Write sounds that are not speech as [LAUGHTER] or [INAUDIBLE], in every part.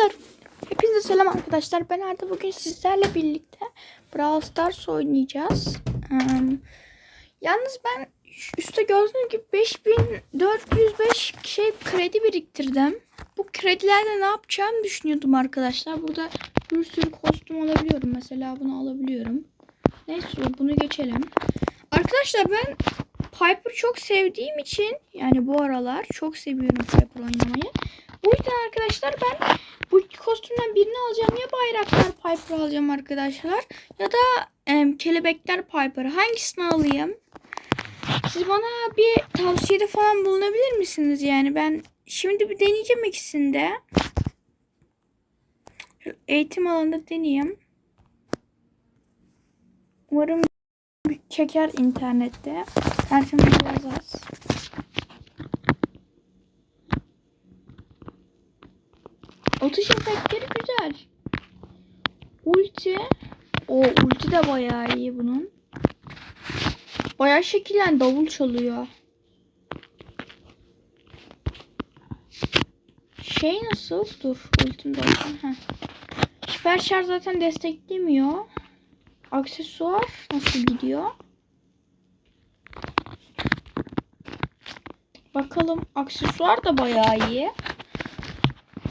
Arkadaşlar, Hepinize selam arkadaşlar. Ben Arda bugün sizlerle birlikte Brawl Stars oynayacağız. Ee, yalnız ben üstte gördüğünüz gibi 5405 şey kredi biriktirdim. Bu kredilerle ne yapacağımı düşünüyordum arkadaşlar. Burada bir sürü kostüm alabiliyorum. Mesela bunu alabiliyorum. Neyse bunu geçelim. Arkadaşlar ben Piper çok sevdiğim için yani bu aralar çok seviyorum Piper oynamayı. Bu yüzden arkadaşlar ben bu kostümden birini alacağım ya bayraktar Piper alacağım arkadaşlar ya da em, kelebekler Piper hangisini alayım? Siz bana bir tavsiyede falan bulunabilir misiniz yani ben şimdi bir deneyeceğim ikisini de. Eğitim alanında deneyeyim. Umarım çeker internette. Dersim biraz az. Atış efektleri güzel. Ulti. O ulti de bayağı iyi bunun. Bayağı şekillen davul çalıyor. Şey nasıl? Dur ultim de. Süper şarj zaten desteklemiyor. Aksesuar nasıl gidiyor? Bakalım aksesuar da bayağı iyi.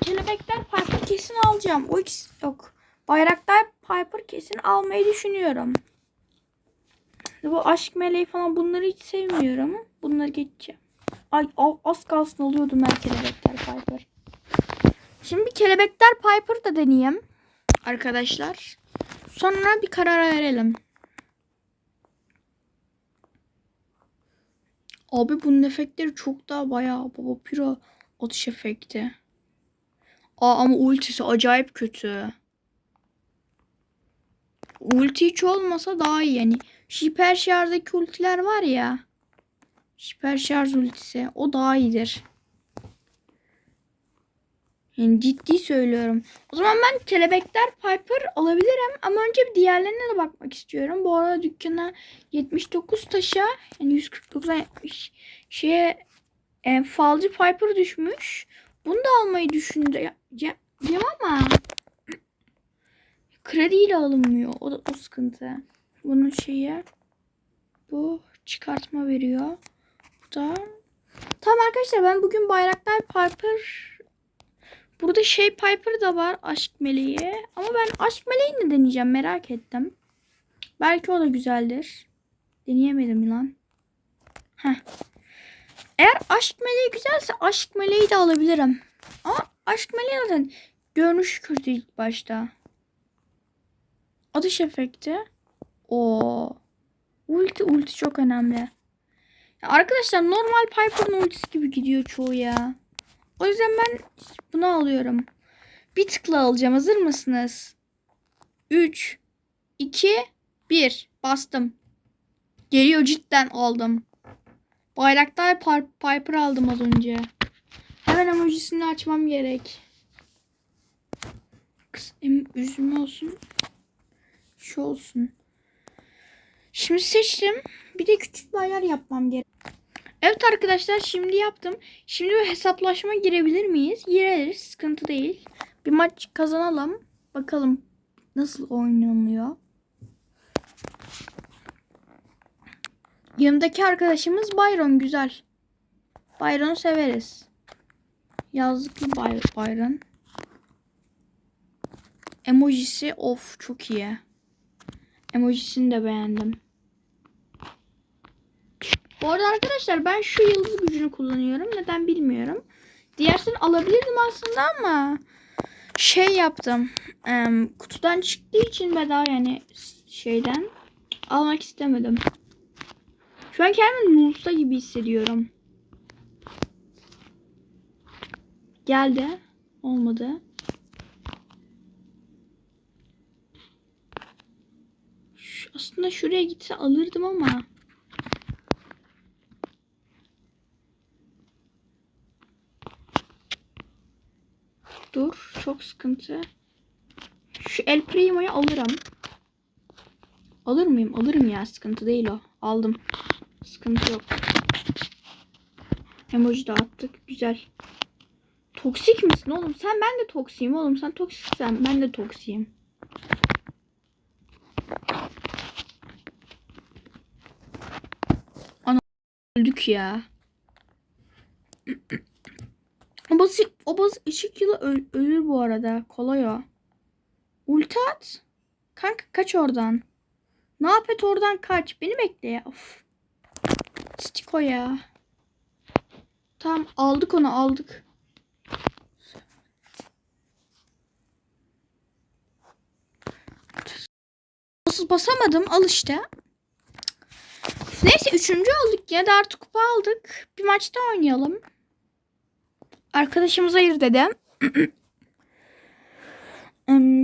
Kelebekler Piper kesin alacağım. O ikisi yok. Bayraktar Piper kesin almayı düşünüyorum. Bu aşk meleği falan bunları hiç sevmiyorum. Bunları geçeceğim. Ay az kalsın oluyordum ben kelebekler Piper. Şimdi kelebekler Piper da deneyeyim. Arkadaşlar. Sonra bir karar verelim. Abi bunun efektleri çok daha bayağı baba piro atış efekti. Aa ama ultisi acayip kötü. Ulti hiç olmasa daha iyi yani. Hiper şarjdaki ultiler var ya. Hiper şarj ultisi. O daha iyidir. Yani ciddi söylüyorum. O zaman ben kelebekler Piper alabilirim. Ama önce bir diğerlerine de bakmak istiyorum. Bu arada dükkana 79 taşa yani 149'a 70 şeye e, falcı Piper düşmüş. Bunu da almayı düşündüm ya, ama krediyle alınmıyor. O da o sıkıntı. Bunun şeyi bu çıkartma veriyor. Bu da Tamam arkadaşlar ben bugün bayraklar Piper Burada şey Piper da var aşk meleği. Ama ben aşk meleğini de deneyeceğim merak ettim. Belki o da güzeldir. Deneyemedim lan. Heh. Eğer aşk meleği güzelse aşk meleği de alabilirim. Ama aşk meleği zaten görünüş kötü ilk başta. Atış efekti. O Ulti ulti çok önemli. Ya arkadaşlar normal Piper'ın ultisi gibi gidiyor çoğu ya. O yüzden ben bunu alıyorum. Bir tıkla alacağım. Hazır mısınız? 3 2 1 bastım. Geliyor cidden aldım. Bayraktar Piper aldım az önce. Hemen emojisini açmam gerek. Kız em üzülme olsun. Şu olsun. Şimdi seçtim. Bir de küçük bir ayar yapmam gerek. Evet arkadaşlar şimdi yaptım. Şimdi bir hesaplaşma girebilir miyiz? Gireriz. Sıkıntı değil. Bir maç kazanalım. Bakalım nasıl oynanıyor. Yanımdaki arkadaşımız Byron. Güzel. Byron'u severiz. Yazlıklı Bay Byron. Emojisi of çok iyi. Emojisini de beğendim. Bu arada arkadaşlar ben şu yıldız gücünü kullanıyorum. Neden bilmiyorum. Diğersini alabilirdim aslında ama şey yaptım. Ee, kutudan çıktığı için bedava yani şeyden almak istemedim. Şu an kendimi Nuls'ta gibi hissediyorum. Geldi. Olmadı. Şu, aslında şuraya gitse alırdım ama. Dur. Çok sıkıntı. Şu El Primo'yu alırım. Alır mıyım? Alırım ya. Sıkıntı değil o. Aldım. Sıkıntı yok. Emoji de attık. Güzel. Toksik misin oğlum? Sen ben de toksiyim oğlum. Sen toksiksen ben de toksiyim. Ana öldük ya. [CLEARS THROAT] O baz, o baz ışık yılı öl- ölür bu arada. Kolay o. Ulti at. Kanka kaç oradan. Ne yap oradan kaç. Beni bekle ya. Of. Stiko ya. Tamam aldık onu aldık. Nasıl basamadım al işte. Neyse üçüncü olduk ya da artık kupa aldık. Bir maçta oynayalım. Arkadaşımız hayır dedi. [CLEARS THROAT]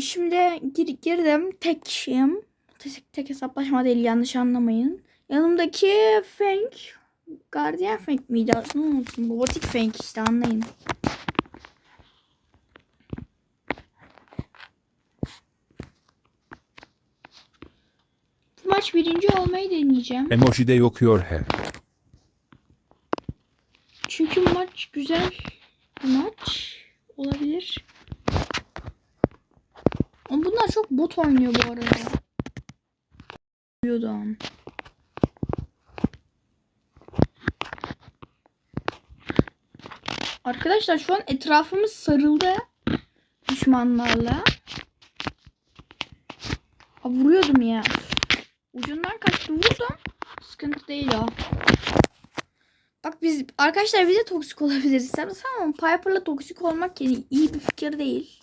Şimdi gir, girdim tek kişiyim. Tek, tek hesaplaşma değil yanlış anlamayın. Yanımdaki Feng Guardian Feng miydi? Adını unuttum. Robotik Feng işte anlayın. Maç birinci olmayı deneyeceğim. Emoji de yokuyor he. Çünkü maç güzel bir maç olabilir. Ama bunlar çok bot oynuyor bu arada. Biliyordum. Arkadaşlar şu an etrafımız sarıldı düşmanlarla. Ha, vuruyordum ya. Kaçtı vurdum. Sıkıntı değil o. Bak biz arkadaşlar biz de toksik olabiliriz. Sen ama Piper'la toksik olmak yani iyi bir fikir değil.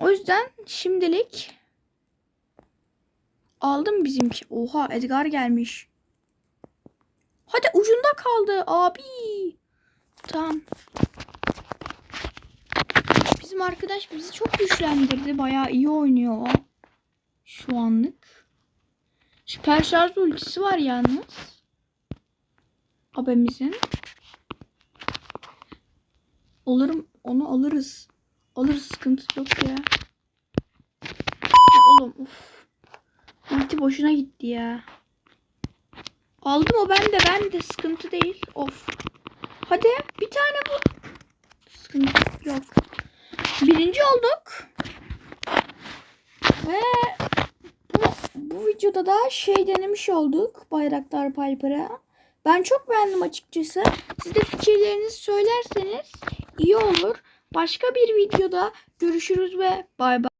O yüzden şimdilik aldım bizimki. Oha Edgar gelmiş. Hadi ucunda kaldı abi. Tamam. Bizim arkadaş bizi çok güçlendirdi. Bayağı iyi oynuyor o. Şu anlık. Süper şarj ultisi var yalnız abimizin. Olurum onu alırız. Alırız sıkıntı yok ya. ya oğlum uf. Ulti boşuna gitti ya. Aldım o bende bende sıkıntı değil. Of. Hadi bir tane bu. Sıkıntı yok. Birinci olduk. Ve bu videoda da şey denemiş olduk. Bayraktar Piper'a. Ben çok beğendim açıkçası. Siz de fikirlerinizi söylerseniz iyi olur. Başka bir videoda görüşürüz ve bay bay.